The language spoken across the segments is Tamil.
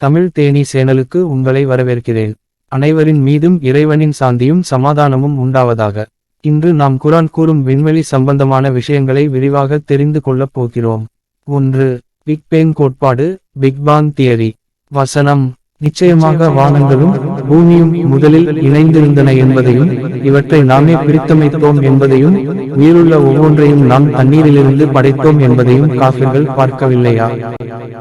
தமிழ் தேனி சேனலுக்கு உங்களை வரவேற்கிறேன். அனைவரின் மீதும் இறைவனின் சாந்தியும் சமாதானமும் உண்டாவதாக. இன்று நாம் குரான் கூறும் விண்வெளி சம்பந்தமான விஷயங்களை விரிவாக தெரிந்து கொள்ளப் போகிறோம். ஒன்று பிக் பேங் கோட்பாடு பிக் பாங் தியரி. வசனம் நிச்சயமாக வானங்களும் பூமியும் முதலில் இணைந்திருந்தன என்பதையும் இவற்றை நாமே பிரித்தமைத்தோம் என்பதையும் உயிருள்ள ஒவ்வொன்றையும் நாம் தண்ணீரிலிருந்து படைத்தோம் என்பதையும் காஃபிர்கள் பார்க்கவில்லையா?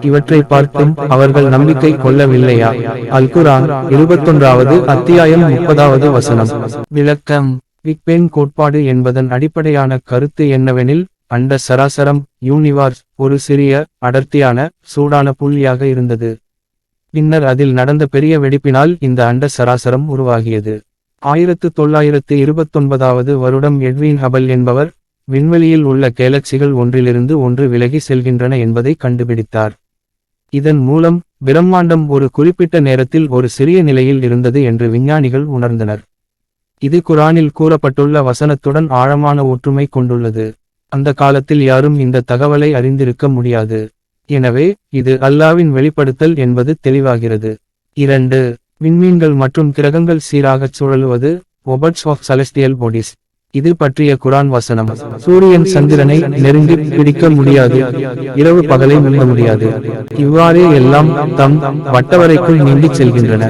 இவற்றை பார்த்தும் அவர்கள் நம்பிக்கை கொள்ளவில்லையா? அல்குரான் இருபத்தொன்றாவது அத்தியாயம் முப்பதாவது வசனம். விளக்கம். பிக் கோட்பாடு என்பதன் அடிப்படையான கருத்து என்னவெனில் அண்ட சராசரம் யூனிவார்ஸ் ஒரு சிறிய அடர்த்தியான சூடான புள்ளியாக இருந்தது. பின்னர் அதில் நடந்த பெரிய வெடிப்பினால் இந்த அண்ட சராசரம் உருவாகியது. ஆயிரத்து தொள்ளாயிரத்து இருபத்தொன்பதாவது வருடம் எட்வின் ஹபல் என்பவர் விண்வெளியில் உள்ள கேலக்சிகள் ஒன்றிலிருந்து ஒன்று விலகி செல்கின்றன என்பதை கண்டுபிடித்தார். இதன் மூலம் பிரம்மாண்டம் ஒரு குறிப்பிட்ட நேரத்தில் ஒரு சிறிய நிலையில் இருந்தது என்று விஞ்ஞானிகள் உணர்ந்தனர். இது குரானில் கூறப்பட்டுள்ள வசனத்துடன் ஆழமான ஒற்றுமை கொண்டுள்ளது. அந்த காலத்தில் யாரும் இந்த தகவலை அறிந்திருக்க முடியாது. எனவே இது அல்லாவின் வெளிப்படுத்தல் என்பது தெளிவாகிறது. இரண்டு விண்மீன்கள் மற்றும் கிரகங்கள் சீராகச் சுழலுவது ஒபட்ஸ் ஆஃப் செலஸ்டியல் பாடிஸ் இது பற்றிய குரான் வசனம். சூரியன் சந்திரனை நெருங்கி பிடிக்க முடியாது. இரவு பகலை முந்த முடியாது. இவ்வாறே எல்லாம் தம் வட்டவரைக்குள் நீண்டிச் செல்கின்றன.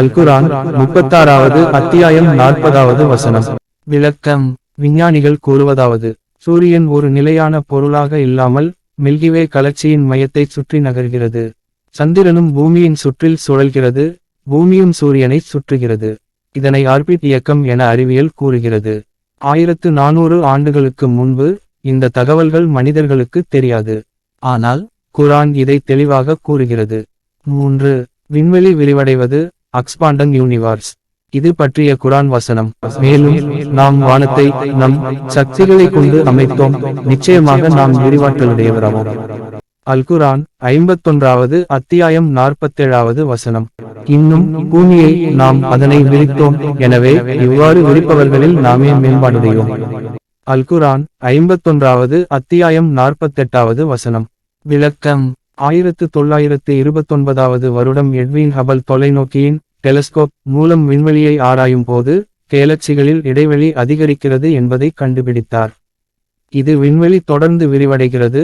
அல் குரான் முப்பத்தாறாவது அத்தியாயம் நாற்பதாவது வசனம். விளக்கம். விஞ்ஞானிகள் கூறுவதாவது சூரியன் ஒரு நிலையான பொருளாக இல்லாமல் மில்கிவே கலர்ச்சியின் மையத்தைச் சுற்றி நகர்கிறது. சந்திரனும் பூமியின் சுற்றில் சுழல்கிறது பூமியும் சூரியனை சுற்றுகிறது. இதனை ஆர்பிட் இயக்கம் என அறிவியல் கூறுகிறது. ஆயிரத்து நானூறு ஆண்டுகளுக்கு முன்பு இந்த தகவல்கள் மனிதர்களுக்கு தெரியாது. ஆனால் குரான் இதை தெளிவாக கூறுகிறது. மூன்று விண்வெளி விரிவடைவது அக்ஸ்பாண்டன் யூனிவார்ஸ். இது பற்றிய குரான் வசனம். மேலும் நாம் வானத்தை நம் சக்திகளை கொண்டு அமைத்தோம். நிச்சயமாக நாம் விரிவாற்றலுடையவராவோம். அல் குரான் ஐம்பத்தொன்றாவது அத்தியாயம் நாற்பத்தேழாவது வசனம். இன்னும் பூமியை நாம் அதனை விரித்தோம். எனவே இவ்வாறு விரிப்பவர்களில் நாமே மேம்பாடுடையோம். அல் குரான் ஐம்பத்தொன்றாவது அத்தியாயம் நாற்பத்தெட்டாவது வசனம். விளக்கம். ஆயிரத்து தொள்ளாயிரத்து இருபத்தொன்பதாவது வருடம் எட்வின் ஹபல் தொலைநோக்கியின் டெலஸ்கோப் மூலம் விண்வெளியை ஆராயும் போது கேலக்சிகளில் இடைவெளி அதிகரிக்கிறது என்பதை கண்டுபிடித்தார். இது விண்வெளி தொடர்ந்து விரிவடைகிறது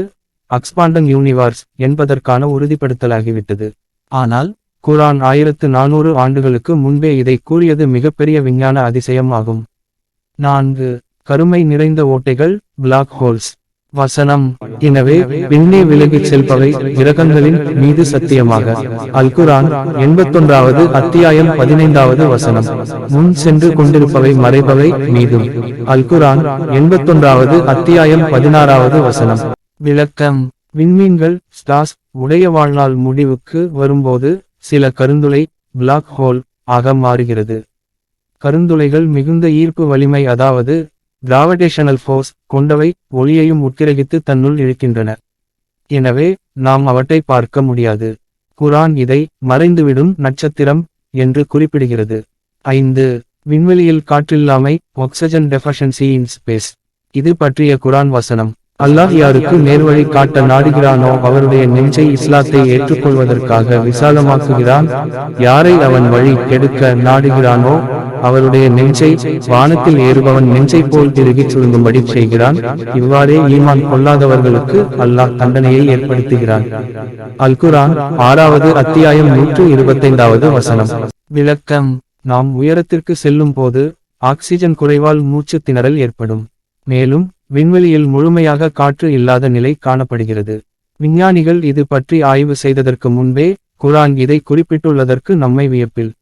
அக்ஸ்பாண்டன் யூனிவார்ஸ் என்பதற்கான உறுதிப்படுத்தலாகிவிட்டது. ஆனால் குரான் ஆயிரத்து நானூறு ஆண்டுகளுக்கு முன்பே இதை கூறியது மிகப்பெரிய விஞ்ஞான அதிசயம் ஆகும் நான்கு கருமை நிறைந்த ஓட்டைகள் பிளாக் ஹோல்ஸ் வசனம். எனவே பின்னே விலகிச் செல்பவை கிரகங்களின் மீது சத்தியமாக. அல்குரான் எண்பத்தொன்றாவது அத்தியாயம் பதினைந்தாவது வசனம். முன் சென்று கொண்டிருப்பவை மறைபவை மீதும். அல்குரான் எண்பத்தொன்றாவது அத்தியாயம் பதினாறாவது வசனம். விளக்கம். விண்மீன்கள் ஸ்டாஸ் உடைய வாழ்நாள் முடிவுக்கு வரும்போது சில கருந்துளை பிளாக் ஹோல் ஆக மாறுகிறது. கருந்துளைகள் மிகுந்த ஈர்ப்பு வலிமை அதாவது கிராவடேஷனல் ஃபோர்ஸ் கொண்டவை ஒளியையும் உட்கிரகித்து தன்னுள் இழுக்கின்றன. எனவே நாம் அவற்றை பார்க்க முடியாது. குரான் இதை மறைந்துவிடும் நட்சத்திரம் என்று குறிப்பிடுகிறது. ஐந்து விண்வெளியில் காற்றில்லாமை ஆக்சிஜன் டெஃபஷன்சி இன் ஸ்பேஸ் இது பற்றிய குரான் வசனம். அல்லாஹ் யாருக்கு நேர்வழி காட்ட நாடுகிறானோ அவருடைய நெஞ்சை இஸ்லாத்தை ஏற்றுக்கொள்வதற்காக விசாலமாக்குகிறான். யாரை அவன் வழி கெடுக்க நாடுகிறானோ அவருடைய நெஞ்சை வானத்தில் ஏறுபவன் நெஞ்சை போல் திருகிச் சுருங்கும்படி செய்கிறான். இவ்வாறே ஈமான் கொள்ளாதவர்களுக்கு அல்லாஹ் தண்டனையை ஏற்படுத்துகிறான். அல்குரான் ஆறாவது அத்தியாயம் நூற்று இருபத்தைந்தாவது வசனம். விளக்கம். நாம் உயரத்திற்கு செல்லும் போது ஆக்சிஜன் குறைவால் மூச்சு திணறல் ஏற்படும். மேலும் விண்வெளியில் முழுமையாக காற்று இல்லாத நிலை காணப்படுகிறது. விஞ்ஞானிகள் இது பற்றி ஆய்வு செய்ததற்கு முன்பே குரான் இதை குறிப்பிட்டுள்ளதற்கு நம்மை வியப்பில்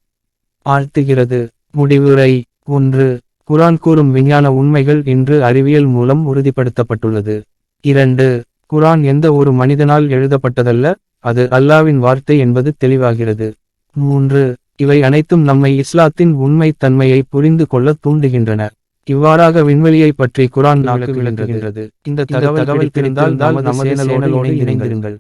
ஆழ்த்துகிறது. முடிவுரை ஒன்று. குரான் கூறும் விஞ்ஞான உண்மைகள் இன்று அறிவியல் மூலம் உறுதிப்படுத்தப்பட்டுள்ளது. இரண்டு. குரான் எந்த ஒரு மனிதனால் எழுதப்பட்டதல்ல அது அல்லாவின் வார்த்தை என்பது தெளிவாகிறது. மூன்று. இவை அனைத்தும் நம்மை இஸ்லாத்தின் உண்மை தன்மையை புரிந்து கொள்ள தூண்டுகின்றன. இவ்வாறாக விண்வெளியை பற்றி குரான் நாளுக்கு விளங்குகின்றது இந்த தகவல் பிடித்திருந்தால் நமது சேனலோடு இணைந்திருங்கள்.